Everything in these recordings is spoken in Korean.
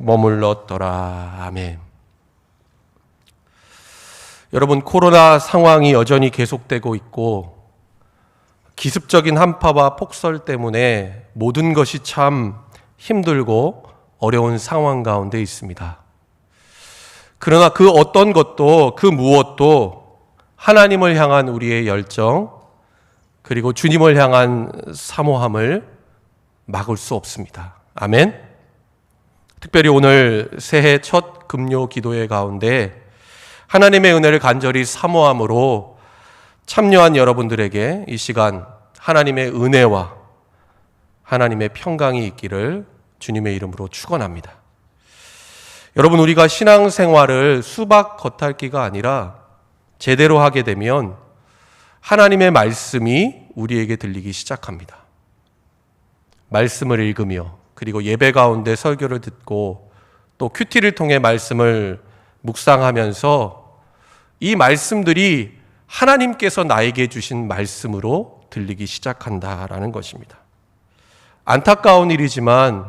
머물렀더라. 아멘. 여러분, 코로나 상황이 여전히 계속되고 있고, 기습적인 한파와 폭설 때문에 모든 것이 참 힘들고 어려운 상황 가운데 있습니다. 그러나 그 어떤 것도 그 무엇도 하나님을 향한 우리의 열정, 그리고 주님을 향한 사모함을 막을 수 없습니다. 아멘. 특별히 오늘 새해 첫 금요 기도회 가운데 하나님의 은혜를 간절히 사모함으로 참여한 여러분들에게 이 시간 하나님의 은혜와 하나님의 평강이 있기를 주님의 이름으로 축원합니다. 여러분 우리가 신앙생활을 수박 겉핥기가 아니라 제대로 하게 되면 하나님의 말씀이 우리에게 들리기 시작합니다. 말씀을 읽으며 그리고 예배 가운데 설교를 듣고 또 큐티를 통해 말씀을 묵상하면서 이 말씀들이 하나님께서 나에게 주신 말씀으로 들리기 시작한다라는 것입니다. 안타까운 일이지만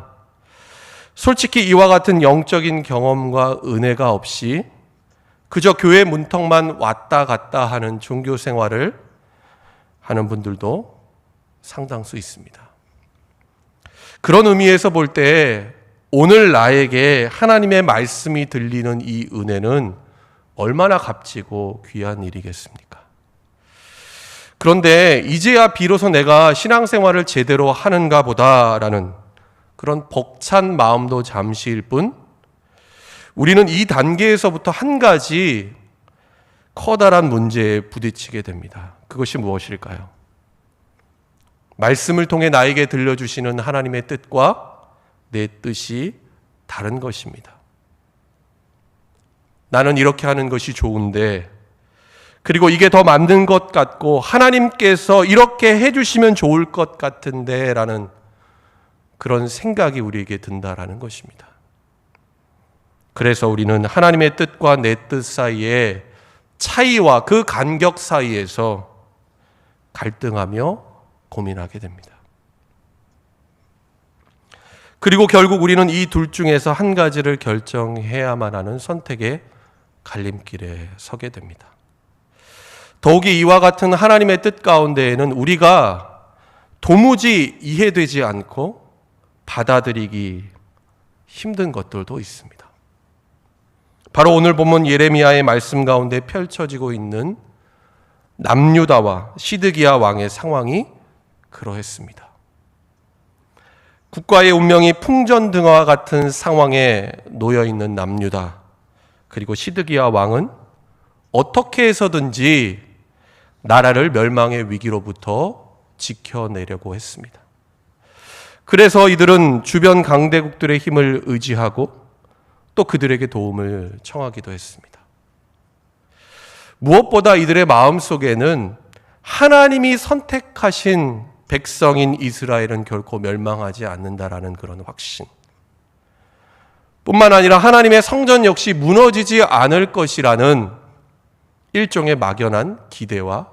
솔직히 이와 같은 영적인 경험과 은혜가 없이 그저 교회 문턱만 왔다 갔다 하는 종교 생활을 하는 분들도 상당수 있습니다. 그런 의미에서 볼 때 오늘 나에게 하나님의 말씀이 들리는 이 은혜는 얼마나 값지고 귀한 일이겠습니까? 그런데 이제야 비로소 내가 신앙생활을 제대로 하는가 보다라는 그런 벅찬 마음도 잠시일 뿐 우리는 이 단계에서부터 한 가지 커다란 문제에 부딪히게 됩니다. 그것이 무엇일까요? 말씀을 통해 나에게 들려주시는 하나님의 뜻과 내 뜻이 다른 것입니다. 나는 이렇게 하는 것이 좋은데, 그리고 이게 더 맞는 것 같고, 하나님께서 이렇게 해주시면 좋을 것 같은데, 라는 그런 생각이 우리에게 든다라는 것입니다. 그래서 우리는 하나님의 뜻과 내 뜻 사이에 차이와 그 간격 사이에서 갈등하며 고민하게 됩니다. 그리고 결국 우리는 이 둘 중에서 한 가지를 결정해야만 하는 선택의 갈림길에 서게 됩니다. 더욱이 이와 같은 하나님의 뜻 가운데에는 우리가 도무지 이해되지 않고 받아들이기 힘든 것들도 있습니다. 바로 오늘 본문 예레미야의 말씀 가운데 펼쳐지고 있는 남유다와 시드기야 왕의 상황이 그러했습니다. 국가의 운명이 풍전등화와 같은 상황에 놓여 있는 남유다 그리고 시드기야 왕은 어떻게 해서든지 나라를 멸망의 위기로부터 지켜내려고 했습니다. 그래서 이들은 주변 강대국들의 힘을 의지하고 또 그들에게 도움을 청하기도 했습니다. 무엇보다 이들의 마음 속에는 하나님이 선택하신 백성인 이스라엘은 결코 멸망하지 않는다라는 그런 확신. 뿐만 아니라 하나님의 성전 역시 무너지지 않을 것이라는 일종의 막연한 기대와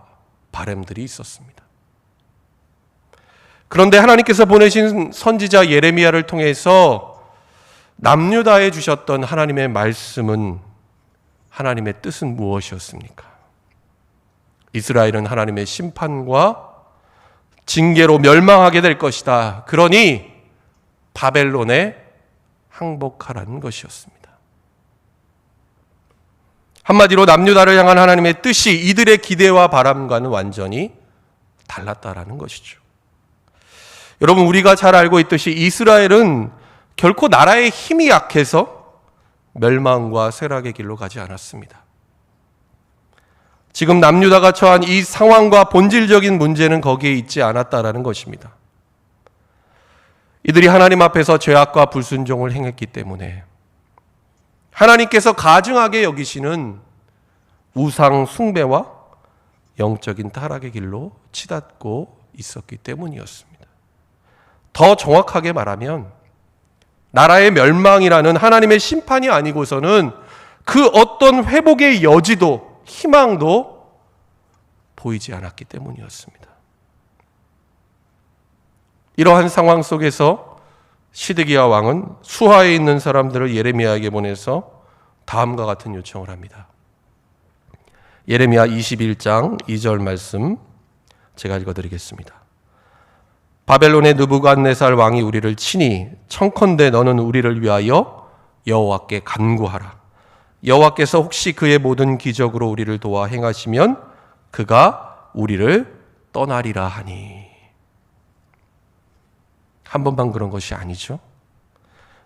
바램들이 있었습니다. 그런데 하나님께서 보내신 선지자 예레미야를 통해서 남유다에 주셨던 하나님의 말씀은 하나님의 뜻은 무엇이었습니까? 이스라엘은 하나님의 심판과 징계로 멸망하게 될 것이다. 그러니 바벨론에 항복하라는 것이었습니다. 한마디로 남유다를 향한 하나님의 뜻이 이들의 기대와 바람과는 완전히 달랐다라는 것이죠. 여러분 우리가 잘 알고 있듯이 이스라엘은 결코 나라의 힘이 약해서 멸망과 쇠락의 길로 가지 않았습니다. 지금 남유다가 처한 이 상황과 본질적인 문제는 거기에 있지 않았다라는 것입니다. 이들이 하나님 앞에서 죄악과 불순종을 행했기 때문에 하나님께서 가증하게 여기시는 우상 숭배와 영적인 타락의 길로 치닫고 있었기 때문이었습니다. 더 정확하게 말하면 나라의 멸망이라는 하나님의 심판이 아니고서는 그 어떤 회복의 여지도 희망도 보이지 않았기 때문이었습니다. 이러한 상황 속에서 시드기야 왕은 수하에 있는 사람들을 예레미야에게 보내서 다음과 같은 요청을 합니다. 예레미야 21장 2절 말씀 제가 읽어드리겠습니다. 바벨론의 느부갓네살 왕이 우리를 치니 청컨대 너는 우리를 위하여 여호와께 간구하라. 여호와께서 혹시 그의 모든 기적으로 우리를 도와 행하시면 그가 우리를 떠나리라 하니. 한 번만 그런 것이 아니죠.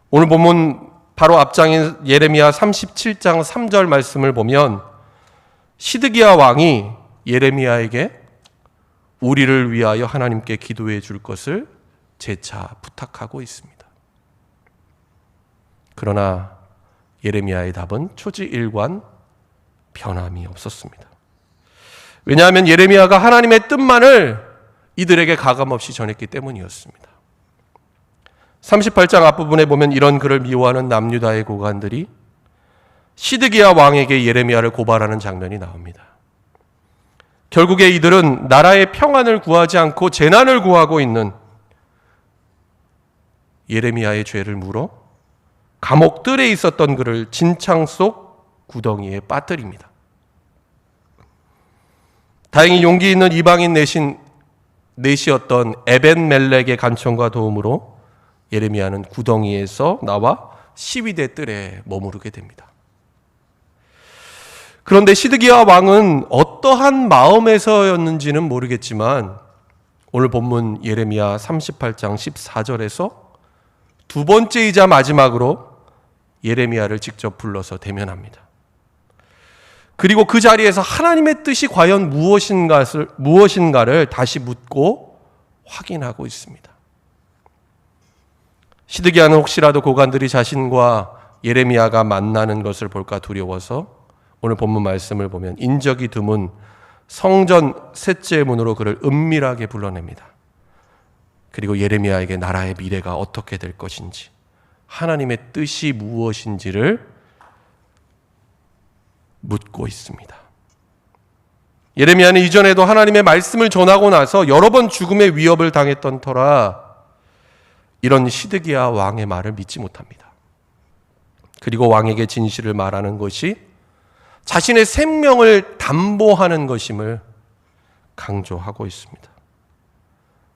오늘 보면 바로 앞장인 예레미야 37장 3절 말씀을 보면 시드기야 왕이 예레미야에게 우리를 위하여 하나님께 기도해 줄 것을 재차 부탁하고 있습니다. 그러나 예레미야의 답은 초지일관 변함이 없었습니다. 왜냐하면 예레미야가 하나님의 뜻만을 이들에게 가감없이 전했기 때문이었습니다. 38장 앞부분에 보면 이런 글을 미워하는 남유다의 고관들이 시드기야 왕에게 예레미야를 고발하는 장면이 나옵니다. 결국에 이들은 나라의 평안을 구하지 않고 재난을 구하고 있는 예레미야의 죄를 물어 감옥 뜰에 있었던 그를 진창 속 구덩이에 빠뜨립니다. 다행히 용기 있는 이방인 내신 넷이었던 에벤 멜렉의 간청과 도움으로 예레미야는 구덩이에서 나와 시위대 뜰에 머무르게 됩니다. 그런데 시드기야 왕은 어떠한 마음에서였는지는 모르겠지만 오늘 본문 예레미야 38장 14절에서 두 번째이자 마지막으로 예레미야를 직접 불러서 대면합니다. 그리고 그 자리에서 하나님의 뜻이 과연 무엇인가를, 무엇인가를 다시 묻고 확인하고 있습니다. 시드기야는 혹시라도 고관들이 자신과 예레미야가 만나는 것을 볼까 두려워서 오늘 본문 말씀을 보면 인적이 드문 성전 셋째 문으로 그를 은밀하게 불러냅니다. 그리고 예레미야에게 나라의 미래가 어떻게 될 것인지 하나님의 뜻이 무엇인지를 묻고 있습니다. 예레미야는 이전에도 하나님의 말씀을 전하고 나서 여러 번 죽음의 위협을 당했던 터라 이런 시드기야 왕의 말을 믿지 못합니다. 그리고 왕에게 진실을 말하는 것이 자신의 생명을 담보하는 것임을 강조하고 있습니다.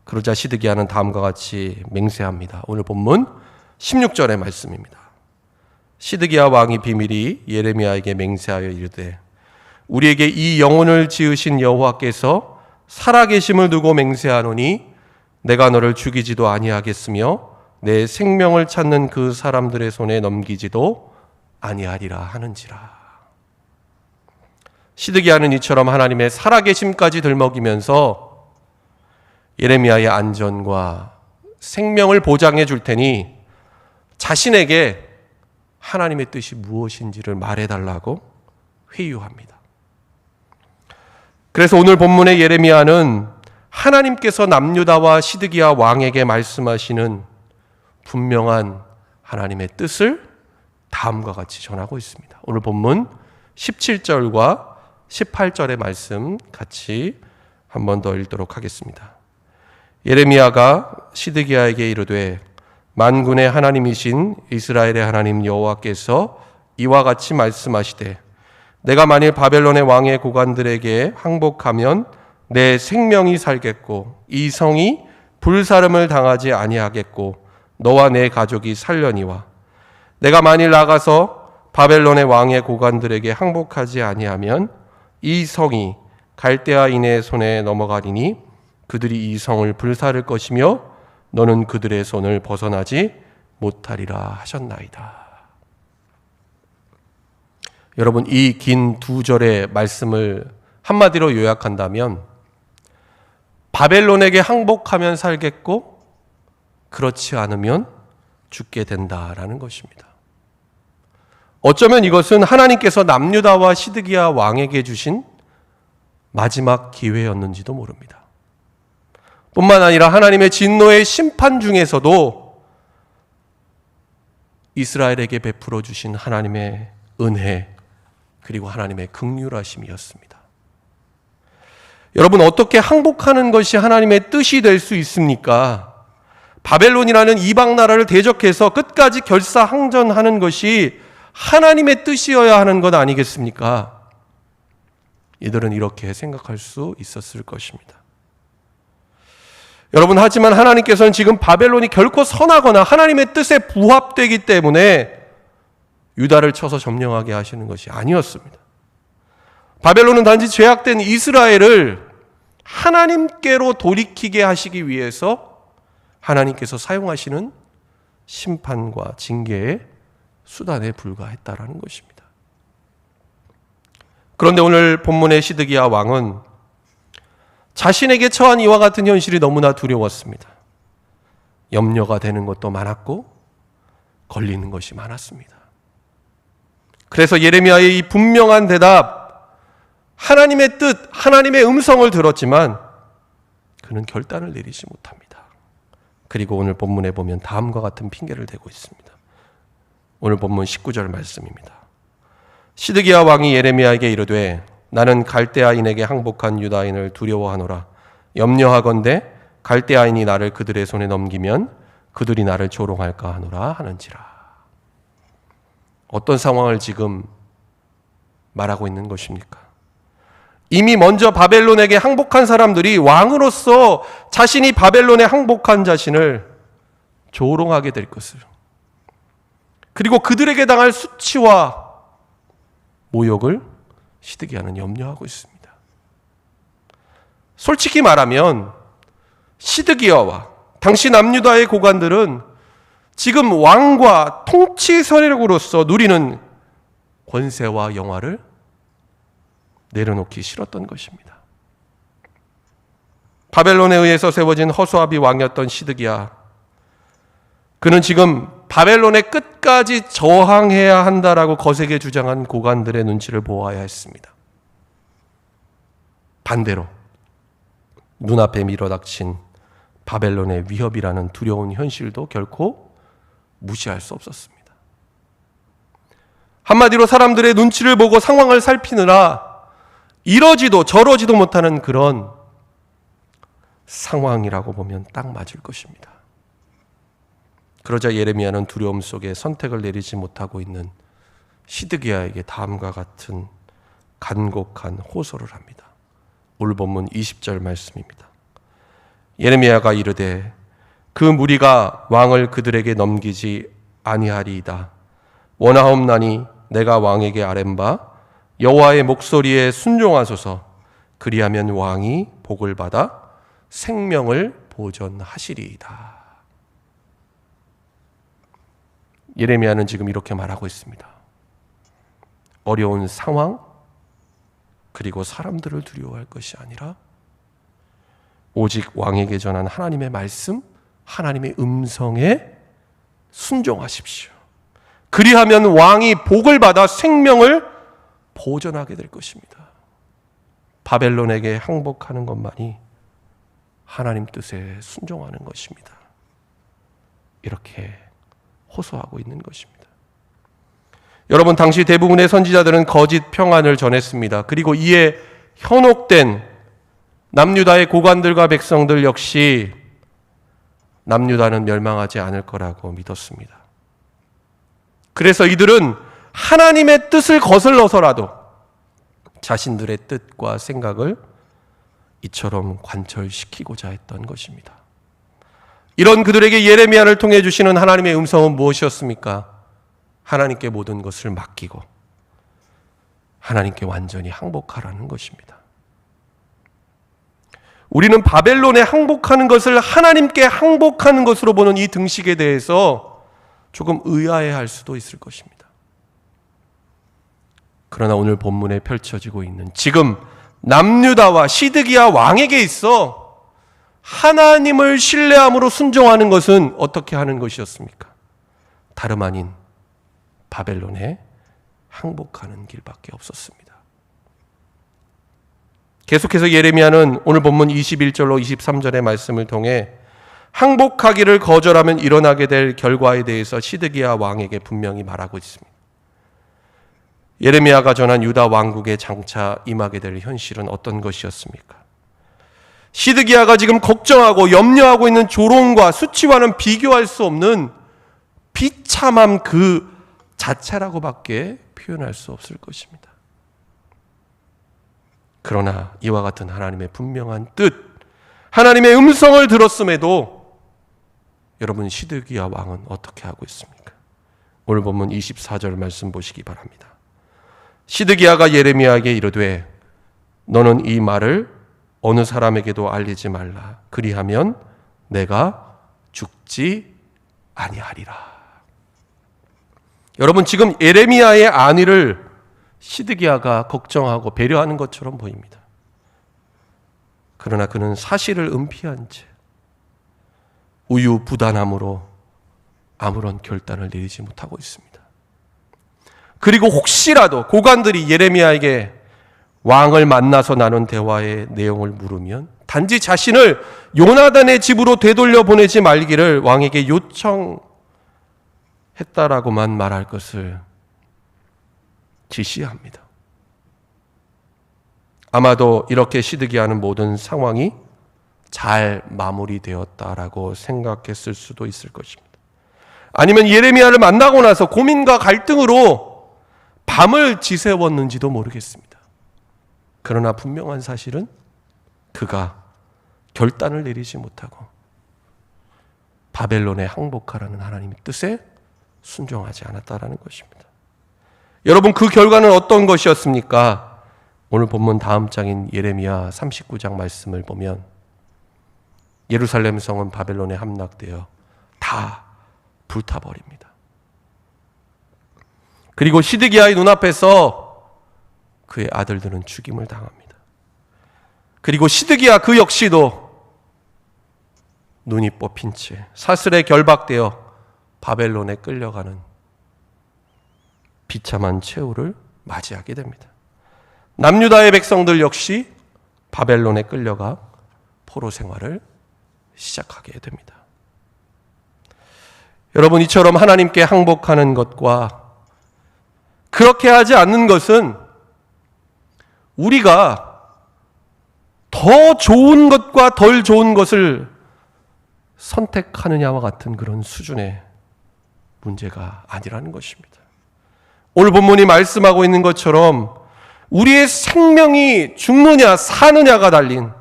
그러자 시드기야는 다음과 같이 맹세합니다. 오늘 본문 16절의 말씀입니다. 시드기야 왕이 비밀이 예레미야에게 맹세하여 이르되 우리에게 이 영혼을 지으신 여호와께서 살아계심을 두고 맹세하노니 내가 너를 죽이지도 아니하겠으며 내 생명을 찾는 그 사람들의 손에 넘기지도 아니하리라 하는지라. 시드기야는 이처럼 하나님의 살아계심까지 들먹이면서 예레미야의 안전과 생명을 보장해 줄 테니 자신에게 하나님의 뜻이 무엇인지를 말해달라고 회유합니다. 그래서 오늘 본문의 예레미야는 하나님께서 남유다와 시드기야 왕에게 말씀하시는 분명한 하나님의 뜻을 다음과 같이 전하고 있습니다. 오늘 본문 17절과 18절의 말씀 같이 한 번 더 읽도록 하겠습니다. 예레미야가 시드기야에게 이르되 만군의 하나님이신 이스라엘의 하나님 여호와께서 이와 같이 말씀하시되 내가 만일 바벨론의 왕의 고관들에게 항복하면 내 생명이 살겠고 이 성이 불사름을 당하지 아니하겠고 너와 내 가족이 살려니와 내가 만일 나가서 바벨론의 왕의 고관들에게 항복하지 아니하면 이 성이 갈대아인의 손에 넘어가리니 그들이 이 성을 불사를 것이며 너는 그들의 손을 벗어나지 못하리라 하셨나이다. 여러분 이 긴 두 절의 말씀을 한마디로 요약한다면 바벨론에게 항복하면 살겠고 그렇지 않으면 죽게 된다라는 것입니다. 어쩌면 이것은 하나님께서 남유다와 시드기야 왕에게 주신 마지막 기회였는지도 모릅니다. 뿐만 아니라 하나님의 진노의 심판 중에서도 이스라엘에게 베풀어 주신 하나님의 은혜 그리고 하나님의 극률하심이었습니다. 여러분 어떻게 항복하는 것이 하나님의 뜻이 될 수 있습니까? 바벨론이라는 이방 나라를 대적해서 끝까지 결사항전하는 것이 하나님의 뜻이어야 하는 것 아니겠습니까? 이들은 이렇게 생각할 수 있었을 것입니다. 여러분, 하지만 하나님께서는 지금 바벨론이 결코 선하거나 하나님의 뜻에 부합되기 때문에 유다를 쳐서 점령하게 하시는 것이 아니었습니다. 바벨론은 단지 죄악된 이스라엘을 하나님께로 돌이키게 하시기 위해서 하나님께서 사용하시는 심판과 징계의 수단에 불과했다라는 것입니다. 그런데 오늘 본문의 시드기야 왕은 자신에게 처한 이와 같은 현실이 너무나 두려웠습니다. 염려가 되는 것도 많았고 걸리는 것이 많았습니다. 그래서 예레미야의 이 분명한 대답, 하나님의 뜻, 하나님의 음성을 들었지만 그는 결단을 내리지 못합니다. 그리고 오늘 본문에 보면 다음과 같은 핑계를 대고 있습니다. 오늘 본문 19절 말씀입니다. 시드기야 왕이 예레미야에게 이르되 나는 갈대아인에게 항복한 유다인을 두려워하노라 염려하건대 갈대아인이 나를 그들의 손에 넘기면 그들이 나를 조롱할까 하노라 하는지라. 어떤 상황을 지금 말하고 있는 것입니까? 이미 먼저 바벨론에게 항복한 사람들이 왕으로서 자신이 바벨론에 항복한 자신을 조롱하게 될 것을. 그리고 그들에게 당할 수치와 모욕을 시드기야는 염려하고 있습니다. 솔직히 말하면 시드기야와 당시 남유다의 고관들은 지금 왕과 통치 세력으로서 누리는 권세와 영화를 내려놓기 싫었던 것입니다. 바벨론에 의해서 세워진 허수아비 왕이었던 시드기야. 그는 지금 바벨론의 끝까지 저항해야 한다라고 거세게 주장한 고관들의 눈치를 보아야 했습니다. 반대로 눈앞에 밀어닥친 바벨론의 위협이라는 두려운 현실도 결코 무시할 수 없었습니다. 한마디로 사람들의 눈치를 보고 상황을 살피느라 이러지도 저러지도 못하는 그런 상황이라고 보면 딱 맞을 것입니다. 그러자 예레미야는 두려움 속에 선택을 내리지 못하고 있는 시드기야에게 다음과 같은 간곡한 호소를 합니다. 오늘 본문 20절 말씀입니다. 예레미야가 이르되 그 무리가 왕을 그들에게 넘기지 아니하리이다. 원하옵나니 내가 왕에게 아랜바 여호와의 목소리에 순종하소서 그리하면 왕이 복을 받아 생명을 보존하시리이다. 예레미야는 지금 이렇게 말하고 있습니다. 어려운 상황 그리고 사람들을 두려워할 것이 아니라 오직 왕에게 전한 하나님의 말씀, 하나님의 음성에 순종하십시오. 그리하면 왕이 복을 받아 생명을 보존하게 될 것입니다. 바벨론에게 항복하는 것만이 하나님 뜻에 순종하는 것입니다. 이렇게 호소하고 있는 것입니다. 여러분, 당시 대부분의 선지자들은 거짓 평안을 전했습니다. 그리고 이에 현혹된 남유다의 고관들과 백성들 역시 남유다는 멸망하지 않을 거라고 믿었습니다. 그래서 이들은 하나님의 뜻을 거슬러서라도 자신들의 뜻과 생각을 이처럼 관철시키고자 했던 것입니다. 이런 그들에게 예레미야를 통해 주시는 하나님의 음성은 무엇이었습니까? 하나님께 모든 것을 맡기고 하나님께 완전히 항복하라는 것입니다. 우리는 바벨론에 항복하는 것을 하나님께 항복하는 것으로 보는 이 등식에 대해서 조금 의아해 할 수도 있을 것입니다. 그러나 오늘 본문에 펼쳐지고 있는 지금 남유다와 시드기야 왕에게 있어 하나님을 신뢰함으로 순종하는 것은 어떻게 하는 것이었습니까? 다름 아닌 바벨론에 항복하는 길밖에 없었습니다. 계속해서 예레미야는 오늘 본문 21절로 23절의 말씀을 통해 항복하기를 거절하면 일어나게 될 결과에 대해서 시드기야 왕에게 분명히 말하고 있습니다. 예레미야가 전한 유다 왕국의 장차 임하게 될 현실은 어떤 것이었습니까? 시드기야가 지금 걱정하고 염려하고 있는 조롱과 수치와는 비교할 수 없는 비참함 그 자체라고밖에 표현할 수 없을 것입니다. 그러나 이와 같은 하나님의 분명한 뜻, 하나님의 음성을 들었음에도 여러분 시드기야 왕은 어떻게 하고 있습니까? 오늘 본문 24절 말씀 보시기 바랍니다. 시드기야가 예레미야에게 이르되 너는 이 말을 어느 사람에게도 알리지 말라. 그리하면 내가 죽지 아니하리라. 여러분 지금 예레미야의 안위를 시드기야가 걱정하고 배려하는 것처럼 보입니다. 그러나 그는 사실을 은폐한 채 우유부단함으로 아무런 결단을 내리지 못하고 있습니다. 그리고 혹시라도 고관들이 예레미야에게 왕을 만나서 나눈 대화의 내용을 물으면 단지 자신을 요나단의 집으로 되돌려 보내지 말기를 왕에게 요청했다라고만 말할 것을 지시합니다. 아마도 이렇게 시드기하는 모든 상황이 잘 마무리되었다라고 생각했을 수도 있을 것입니다. 아니면 예레미야를 만나고 나서 고민과 갈등으로 밤을 지새웠는지도 모르겠습니다. 그러나 분명한 사실은 그가 결단을 내리지 못하고 바벨론에 항복하라는 하나님의 뜻에 순종하지 않았다라는 것입니다. 여러분 그 결과는 어떤 것이었습니까? 오늘 본문 다음 장인 예레미야 39장 말씀을 보면 예루살렘 성은 바벨론에 함락되어 다 불타버립니다. 그리고 시드기야의 눈앞에서 그의 아들들은 죽임을 당합니다. 그리고 시드기야 그 역시도 눈이 뽑힌 채 사슬에 결박되어 바벨론에 끌려가는 비참한 최후를 맞이하게 됩니다. 남유다의 백성들 역시 바벨론에 끌려가 포로 생활을 시작하게 됩니다. 여러분 이처럼 하나님께 항복하는 것과 그렇게 하지 않는 것은 우리가 더 좋은 것과 덜 좋은 것을 선택하느냐와 같은 그런 수준의 문제가 아니라는 것입니다. 오늘 본문이 말씀하고 있는 것처럼 우리의 생명이 죽느냐 사느냐가 달린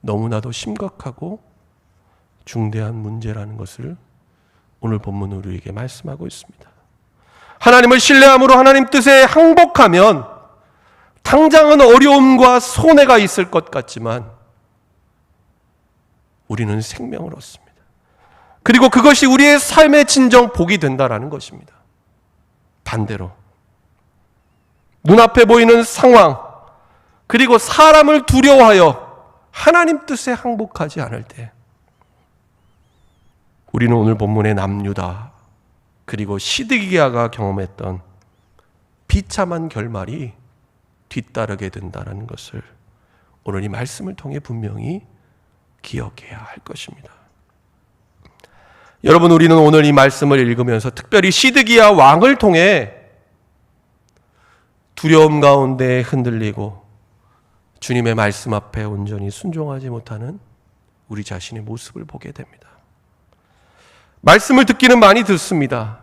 너무나도 심각하고 중대한 문제라는 것을 오늘 본문은 우리에게 말씀하고 있습니다. 하나님을 신뢰함으로 하나님 뜻에 항복하면 당장은 어려움과 손해가 있을 것 같지만 우리는 생명을 얻습니다. 그리고 그것이 우리의 삶의 진정 복이 된다라는 것입니다. 반대로 눈앞에 보이는 상황 그리고 사람을 두려워하여 하나님 뜻에 항복하지 않을 때 우리는 오늘 본문의 남유다 그리고 시드기야가 경험했던 비참한 결말이 뒤따르게 된다는 것을 오늘 이 말씀을 통해 분명히 기억해야 할 것입니다. 여러분 우리는 오늘 이 말씀을 읽으면서 특별히 시드기야 왕을 통해 두려움 가운데 흔들리고 주님의 말씀 앞에 온전히 순종하지 못하는 우리 자신의 모습을 보게 됩니다. 말씀을 듣기는 많이 듣습니다.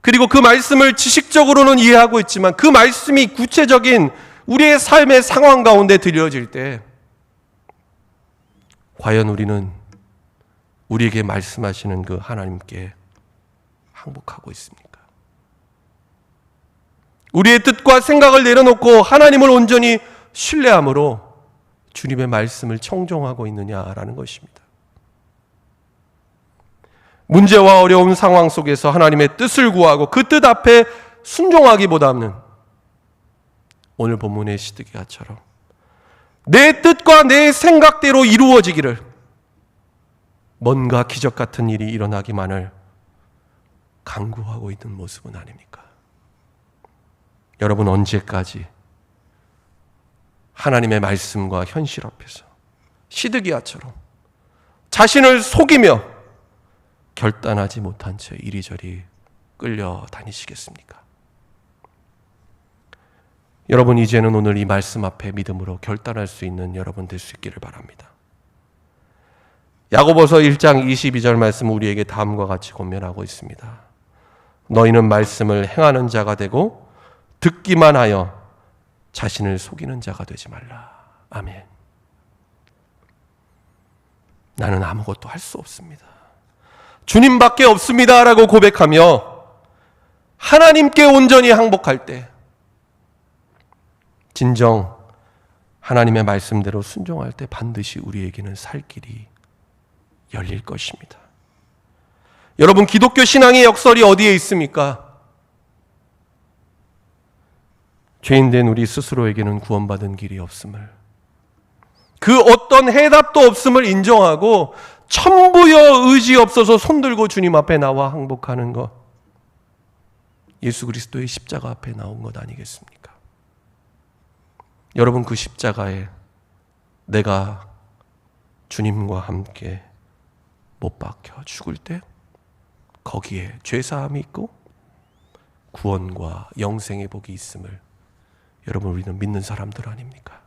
그리고 그 말씀을 지식적으로는 이해하고 있지만 그 말씀이 구체적인 우리의 삶의 상황 가운데 들려질 때 과연 우리는 우리에게 말씀하시는 그 하나님께 항복하고 있습니까? 우리의 뜻과 생각을 내려놓고 하나님을 온전히 신뢰함으로 주님의 말씀을 청종하고 있느냐라는 것입니다. 문제와 어려운 상황 속에서 하나님의 뜻을 구하고 그 뜻 앞에 순종하기보다는 오늘 본문의 시드기야처럼 내 뜻과 내 생각대로 이루어지기를 뭔가 기적 같은 일이 일어나기만을 강구하고 있는 모습은 아닙니까? 여러분 언제까지 하나님의 말씀과 현실 앞에서 시드기야처럼 자신을 속이며 결단하지 못한 채 이리저리 끌려 다니시겠습니까? 여러분 이제는 오늘 이 말씀 앞에 믿음으로 결단할 수 있는 여러분 될 수 있기를 바랍니다. 야고보서 1장 22절 말씀 우리에게 다음과 같이 권면하고 있습니다. 너희는 말씀을 행하는 자가 되고 듣기만 하여 자신을 속이는 자가 되지 말라. 아멘. 나는 아무것도 할 수 없습니다. 주님밖에 없습니다라고 고백하며 하나님께 온전히 항복할 때 진정 하나님의 말씀대로 순종할 때 반드시 우리에게는 살 길이 열릴 것입니다. 여러분 기독교 신앙의 역설이 어디에 있습니까? 죄인된 우리 스스로에게는 구원받은 길이 없음을 그 어떤 해답도 없음을 인정하고 천부여 의지 없어서 손들고 주님 앞에 나와 항복하는 것 예수 그리스도의 십자가 앞에 나온 것 아니겠습니까? 여러분 그 십자가에 내가 주님과 함께 못 박혀 죽을 때 거기에 죄 사함이 있고 구원과 영생의 복이 있음을 여러분 우리는 믿는 사람들 아닙니까?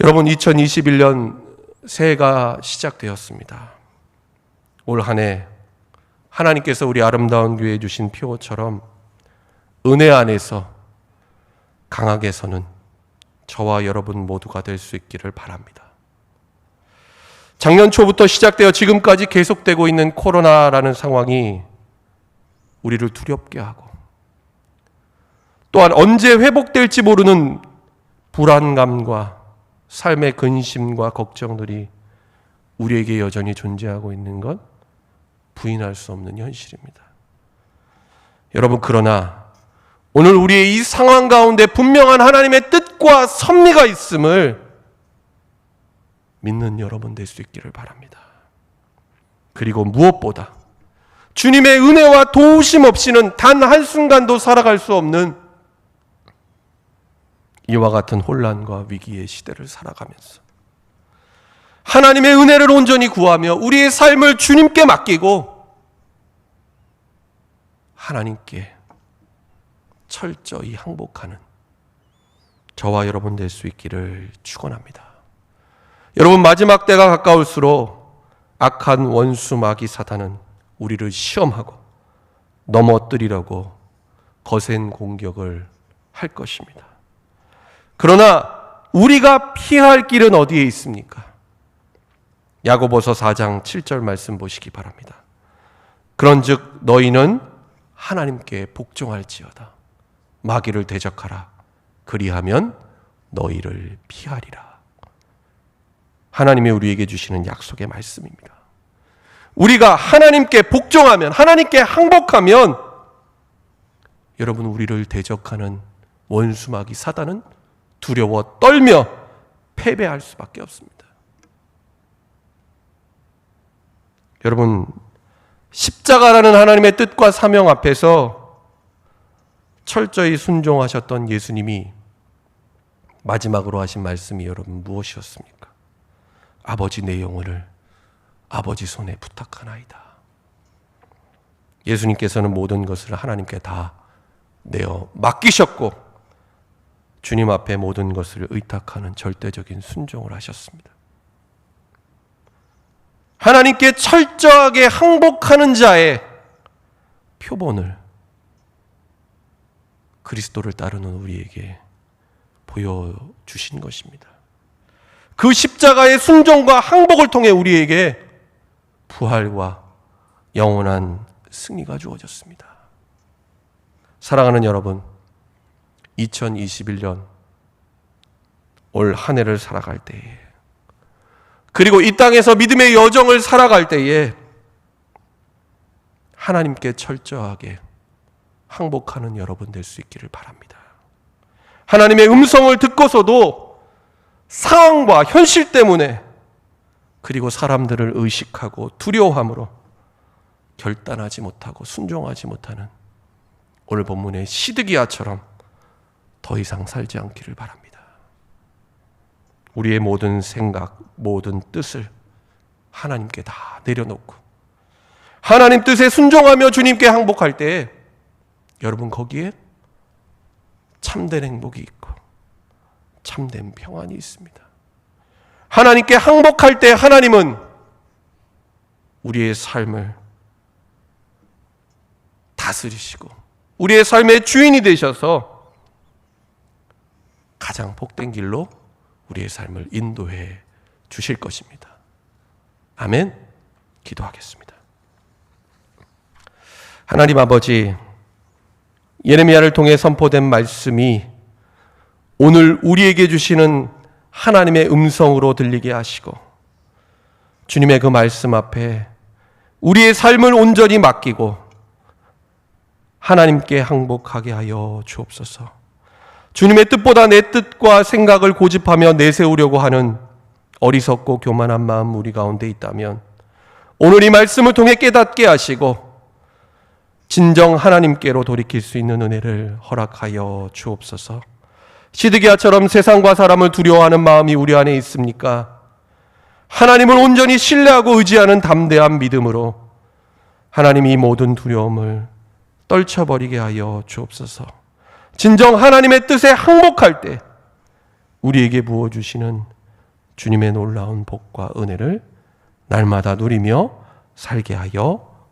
여러분 2021년 새해가 시작되었습니다. 올 한 해 하나님께서 우리 아름다운 교회에 주신 표처럼 은혜 안에서 강하게 서는 저와 여러분 모두가 될 수 있기를 바랍니다. 작년 초부터 시작되어 지금까지 계속되고 있는 코로나라는 상황이 우리를 두렵게 하고 또한 언제 회복될지 모르는 불안감과 삶의 근심과 걱정들이 우리에게 여전히 존재하고 있는 것 부인할 수 없는 현실입니다. 여러분, 그러나 오늘 우리의 이 상황 가운데 분명한 하나님의 뜻과 섭리가 있음을 믿는 여러분 될 수 있기를 바랍니다. 그리고 무엇보다 주님의 은혜와 도우심 없이는 단 한순간도 살아갈 수 없는 이와 같은 혼란과 위기의 시대를 살아가면서 하나님의 은혜를 온전히 구하며 우리의 삶을 주님께 맡기고 하나님께 철저히 항복하는 저와 여러분 될 수 있기를 축원합니다. 여러분 마지막 때가 가까울수록 악한 원수 마귀 사탄은 우리를 시험하고 넘어뜨리려고 거센 공격을 할 것입니다. 그러나 우리가 피할 길은 어디에 있습니까? 야고보서 4장 7절 말씀 보시기 바랍니다. 그런즉 너희는 하나님께 복종할지어다. 마귀를 대적하라. 그리하면 너희를 피하리라. 하나님이 우리에게 주시는 약속의 말씀입니다. 우리가 하나님께 복종하면, 하나님께 항복하면, 여러분, 우리를 대적하는 원수마귀 사단은 두려워 떨며 패배할 수밖에 없습니다. 여러분, 십자가라는 하나님의 뜻과 사명 앞에서 철저히 순종하셨던 예수님이 마지막으로 하신 말씀이 여러분 무엇이었습니까? 아버지 내 영혼을 아버지 손에 부탁하나이다. 예수님께서는 모든 것을 하나님께 다 내어 맡기셨고 주님 앞에 모든 것을 의탁하는 절대적인 순종을 하셨습니다. 하나님께 철저하게 항복하는 자의 표본을 그리스도를 따르는 우리에게 보여주신 것입니다. 그 십자가의 순종과 항복을 통해 우리에게 부활과 영원한 승리가 주어졌습니다. 사랑하는 여러분, 2021년 올 한 해를 살아갈 때에 그리고 이 땅에서 믿음의 여정을 살아갈 때에 하나님께 철저하게 항복하는 여러분 될 수 있기를 바랍니다. 하나님의 음성을 듣고서도 상황과 현실 때문에 그리고 사람들을 의식하고 두려워함으로 결단하지 못하고 순종하지 못하는 오늘 본문의 시드기야처럼 더 이상 살지 않기를 바랍니다. 우리의 모든 생각, 모든 뜻을 하나님께 다 내려놓고 하나님 뜻에 순종하며 주님께 항복할 때 여러분 거기에 참된 행복이 있고 참된 평안이 있습니다. 하나님께 항복할 때 하나님은 우리의 삶을 다스리시고 우리의 삶의 주인이 되셔서 가장 복된 길로 우리의 삶을 인도해 주실 것입니다. 아멘. 기도하겠습니다. 하나님 아버지, 예레미야를 통해 선포된 말씀이 오늘 우리에게 주시는 하나님의 음성으로 들리게 하시고 주님의 그 말씀 앞에 우리의 삶을 온전히 맡기고 하나님께 항복하게 하여 주옵소서. 주님의 뜻보다 내 뜻과 생각을 고집하며 내세우려고 하는 어리석고 교만한 마음 우리 가운데 있다면 오늘 이 말씀을 통해 깨닫게 하시고 진정 하나님께로 돌이킬 수 있는 은혜를 허락하여 주옵소서. 시드기야처럼 세상과 사람을 두려워하는 마음이 우리 안에 있습니까? 하나님을 온전히 신뢰하고 의지하는 담대한 믿음으로 하나님이 모든 두려움을 떨쳐버리게 하여 주옵소서. 진정 하나님의 뜻에 항복할 때 우리에게 부어주시는 주님의 놀라운 복과 은혜를 날마다 누리며 살게 하여